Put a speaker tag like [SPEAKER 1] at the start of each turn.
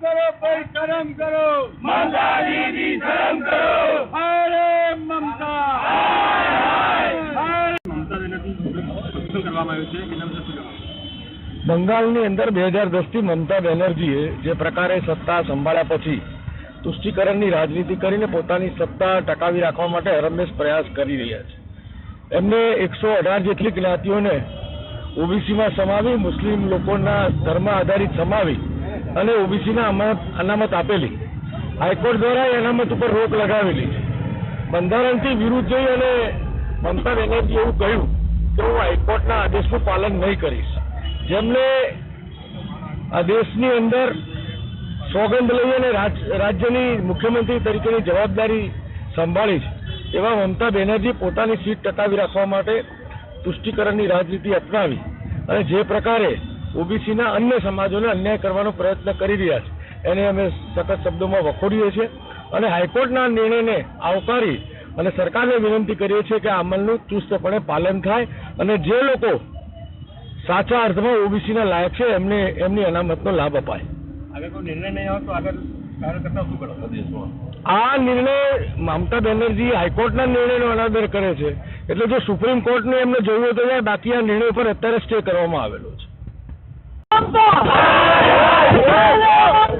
[SPEAKER 1] શરમ કરો ભાઈ શરમ કરો. હરે મમતા.
[SPEAKER 2] બંગાળની અંદર બે હજાર દસથી મમતા બેનર્જીએ જે પ્રકારે સત્તા સંભાળ્યા પછી તુષ્ટિકરણની રાજનીતિ કરીને પોતાની સત્તા ટકાવી રાખવા માટે હરમેશ પ્રયાસ કરી રહ્યા છે. એમને એકસો અઢાર જેટલી જ્ઞાતિઓને ઓબીસીમાં સમાવી મુસ્લિમ લોકોના ધર્મ આધારિત સમાવી અને ઓબીસીના અનામત અનામત આપેલી. હાઈકોર્ટ દ્વારા અનામત ઉપર રોક લગાવેલી. બંધારણથી વિરુદ્ધ જઈ અને મમતા બેનર્જી એવું કહ્યું કે હું હાઈકોર્ટના આદેશનું પાલન નહીં કરીશ. જેમને આદેશની અંદર સોગંદ લઈ અને રાજ- રાજ્યની મુખ્યમંત્રી તરીકેની જવાબદારી સંભાળી છે. એવા મમતા બેનર્જી પોતાની સીટ ટકાવી રાખવા માટે તુષ્ટિકરણની રાજનીતિ અપનાવી. અને જે પ્રકારે ઓબીસીના અન્ય સમાજોને અન્યાય કરવાનો પ્રયત્ન કરી રહ્યા છે. એને અમે સખત શબ્દોમાં વખોડીએ છીએ અને હાઈકોર્ટના નિર્ણયને આવકારી અને સરકારને વિનંતી કરીએ છીએ કે આ અમલનું ચુસ્તપણે પાલન થાય અને જે લોકો સાચા અર્થમાં ઓબીસીના લાયક છે એમને એમની અનામતનો લાભ અપાય.
[SPEAKER 1] આગળ નહીં આવે તો આગળ કાર્યકર્તા શું કરો? પ્રદેશમાં
[SPEAKER 2] આ નિર્ણય મમતા બેનર્જી હાઈકોર્ટના નિર્ણયનો અનાદર કરે છે. એટલે જો સુપ્રીમ કોર્ટને એમને જોયું હોય તો બાકી આ નિર્ણય પર અત્યારે સ્ટે કરવામાં આવેલો છે. Bomba! Bomba! Bomba!